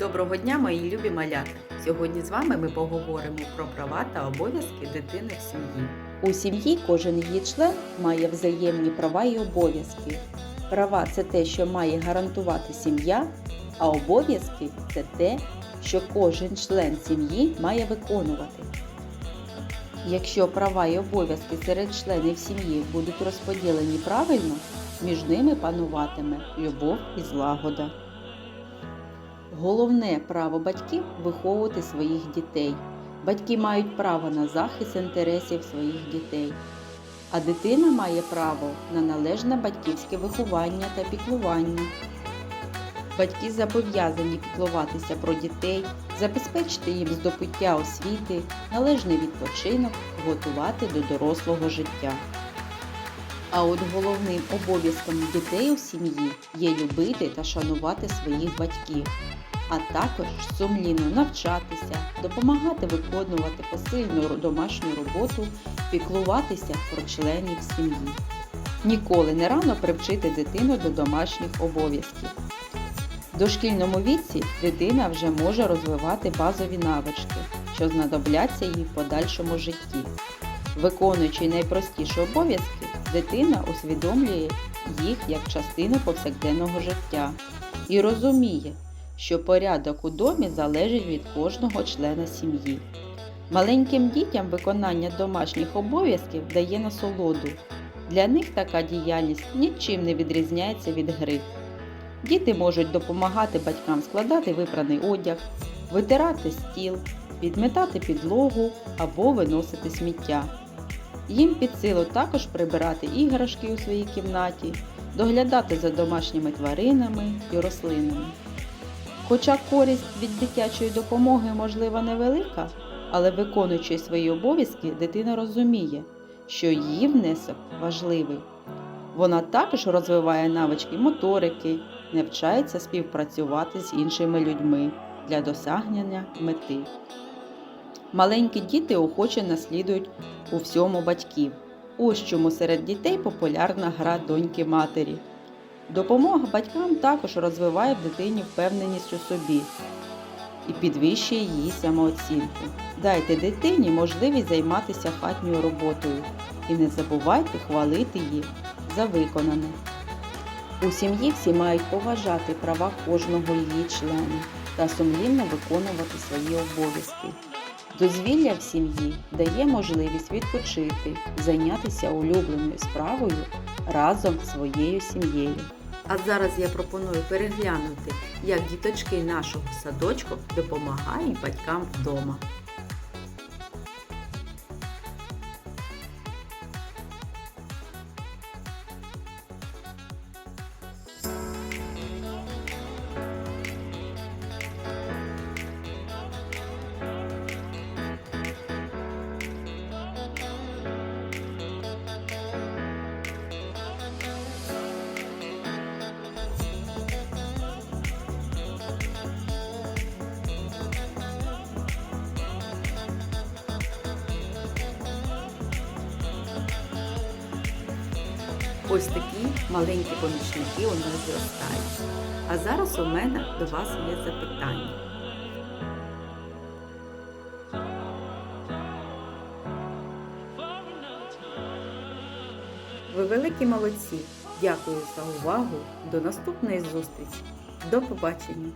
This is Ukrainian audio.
Доброго дня, мої любі малята! Сьогодні з вами ми поговоримо про права та обов'язки дитини в сім'ї. У сім'ї кожен її член має взаємні права і обов'язки. Права це те, що має гарантувати сім'я, а обов'язки це те, що кожен член сім'ї має виконувати. Якщо права і обов'язки серед членів сім'ї будуть розподілені правильно, між ними пануватиме любов і злагода. Головне право батьків виховувати своїх дітей. Батьки мають право на захист інтересів своїх дітей, а дитина має право на належне батьківське виховання та піклування. Батьки зобов'язані піклуватися про дітей, забезпечити їм здобуття освіти, належний відпочинок, готувати до дорослого життя. А от головним обов'язком дітей у сім'ї є любити та шанувати своїх батьків а також сумлінно навчатися, допомагати виконувати посильну домашню роботу, піклуватися про членів сім'ї. Ніколи не рано привчити дитину до домашніх обов'язків. В дошкільному віці дитина вже може розвивати базові навички, що знадобляться їй в подальшому житті. Виконуючи найпростіші обов'язки, дитина усвідомлює їх як частину повсякденного життя і розуміє, що порядок у домі залежить від кожного члена сім'ї. Маленьким дітям виконання домашніх обов'язків дає насолоду. Для них така діяльність нічим не відрізняється від гри. Діти можуть допомагати батькам складати випраний одяг, витирати стіл, підметати підлогу або виносити сміття. Їм під силу також прибирати іграшки у своїй кімнаті, доглядати за домашніми тваринами і рослинами. Хоча користь від дитячої допомоги можливо невелика, але виконуючи свої обов'язки, дитина розуміє, що її внесок важливий. Вона також розвиває навички моторики, навчається співпрацювати з іншими людьми для досягнення мети. Маленькі діти охоче наслідують у всьому батьків. Ось чому серед дітей популярна гра доньки матері. Допомога батькам також розвиває в дитині впевненість у собі і підвищує її самооцінку. Дайте дитині можливість займатися хатньою роботою і не забувайте хвалити її за виконане. У сім'ї всі мають поважати права кожного її члена та сумлінно виконувати свої обов'язки. Дозвілля в сім'ї дає можливість відпочити, зайнятися улюбленою справою разом з своєю сім'єю. А зараз я пропоную переглянути, як діточки нашого садочку допомагають батькам вдома. Ось такі маленькі помічники у нас зростають. А зараз у мене до вас є запитання. Ви великі молодці. Дякую за увагу. До наступної зустрічі. До побачення!